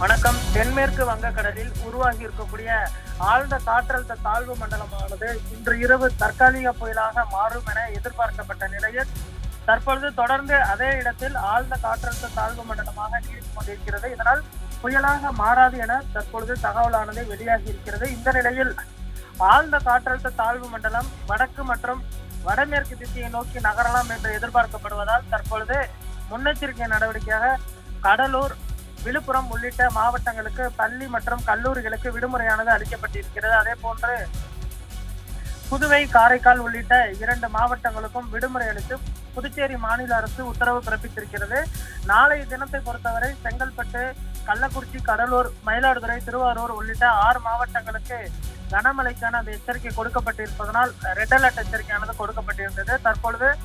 வணக்கம். தென்மேற்கு வங்கக்கடலில் உருவாகி இருக்கக்கூடிய ஆழ்ந்த காற்றழுத்த தாழ்வு மண்டலமானது இன்று இரவு தற்காலிக புயலாக மாறும் என எதிர்பார்க்கப்பட்ட நிலையில் தற்பொழுது தொடர்ந்து அதே இடத்தில் ஆழ்ந்த காற்றழுத்த தாழ்வு மண்டலமாக நீடித்துக் கொண்டிருக்கிறது இதனால் புயலாக மாறாது என தற்பொழுது தகவலானது வெளியாகி இருக்கிறது இந்த நிலையில் ஆழ்ந்த காற்றழுத்த தாழ்வு மண்டலம் வடக்கு மற்றும் வடமேற்கு திசையை நோக்கி நகரலாம் என்று எதிர்பார்க்கப்படுவதால் தற்பொழுது முன்னெச்சரிக்கை நடவடிக்கையாக கடலூர் விழுப்புரம் உள்ளிட்ட மாவட்டங்களுக்கு பள்ளி மற்றும் கல்லூரிகளுக்கு விடுமுறையானது அளிக்கப்பட்டிருக்கிறது. அதே போன்று புதுவை காரைக்கால் உள்ளிட்ட இரண்டு மாவட்டங்களுக்கும் விடுமுறை அளித்து புதுச்சேரி மாநில அரசு உத்தரவு பிறப்பித்திருக்கிறது. நாளைய தினத்தை பொறுத்தவரை செங்கல்பட்டு கள்ளக்குறிச்சி கடலூர் மயிலாடுதுறை திருவாரூர் உள்ளிட்ட ஆறு மாவட்டங்களுக்கு கனமழைக்கான அந்த எச்சரிக்கை கொடுக்கப்பட்டிருப்பதனால் ரெட் அலர்ட் எச்சரிக்கையானது கொடுக்கப்பட்டிருந்தது. தற்பொழுது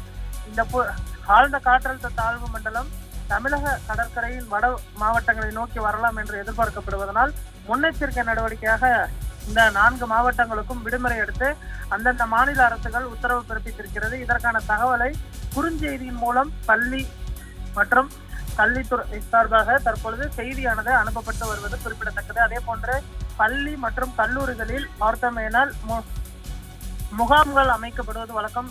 இந்த பு- ஆழ்ந்த காற்றழுத்த தாழ்வு மண்டலம் தமிழக கடற்கரையின் வட மாவட்டங்களை நோக்கி வரலாம் என்று எதிர்பார்க்கப்படுவதனால் முன்னெச்சரிக்கை நடவடிக்கையாக இந்த நான்கு மாவட்டங்களுக்கும் விடுமுறை எடுத்து அந்தந்த மாநில அரசுகள் உத்தரவு பிறப்பித்திருக்கிறது. இதற்கான தகவலை குறுஞ்செய்தியின் மூலம் பள்ளி மற்றும் கல்வித்துறை சார்பாக தற்பொழுது செய்தியானது அனுப்பப்பட்டு வருவது குறிப்பிடத்தக்கது. அதே போன்று பள்ளி மற்றும் கல்லூரிகளில் பார்த்தோமேனால் மு- முகாம்கள் அமைக்கப்படுவது வழக்கம்.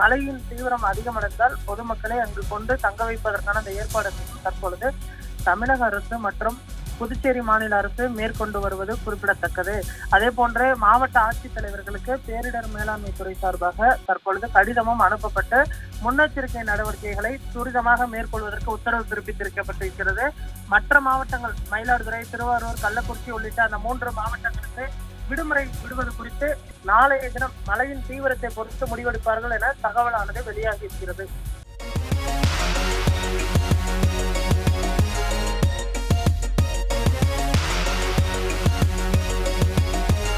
மழையின் தீவிரம் அதிகமடைந்தால் பொதுமக்களை அங்கு கொண்டு தங்க வைப்பதற்கான அந்த ஏற்பாடு தற்பொழுது தமிழக அரசு மற்றும் புதுச்சேரி மாநில அரசு மேற்கொண்டு வருவது குறிப்பிடத்தக்கது. அதே போன்று மாவட்ட ஆட்சித்தலைவர்களுக்கு பேரிடர் மேலாண்மை துறை சார்பாக தற்பொழுது கடிதமும் அனுப்பப்பட்டு முன்னெச்சரிக்கை நடவடிக்கைகளை துரிதமாக மேற்கொள்வதற்கு உத்தரவு பிறப்பித்திருக்கப்பட்டிருக்கிறது. மற்ற மாவட்டங்கள் மயிலாடுதுறை திருவாரூர் கள்ளக்குறிச்சி உள்ளிட்ட அந்த மூன்று மாவட்டங்களுக்கு விடுமுறை விடுவது குறித்து நாளைய தினம் மழையின் தீவிரத்தை பொறுத்து முடிவெடுப்பார்கள் என தகவலானது வெளியாகி இருக்கிறது.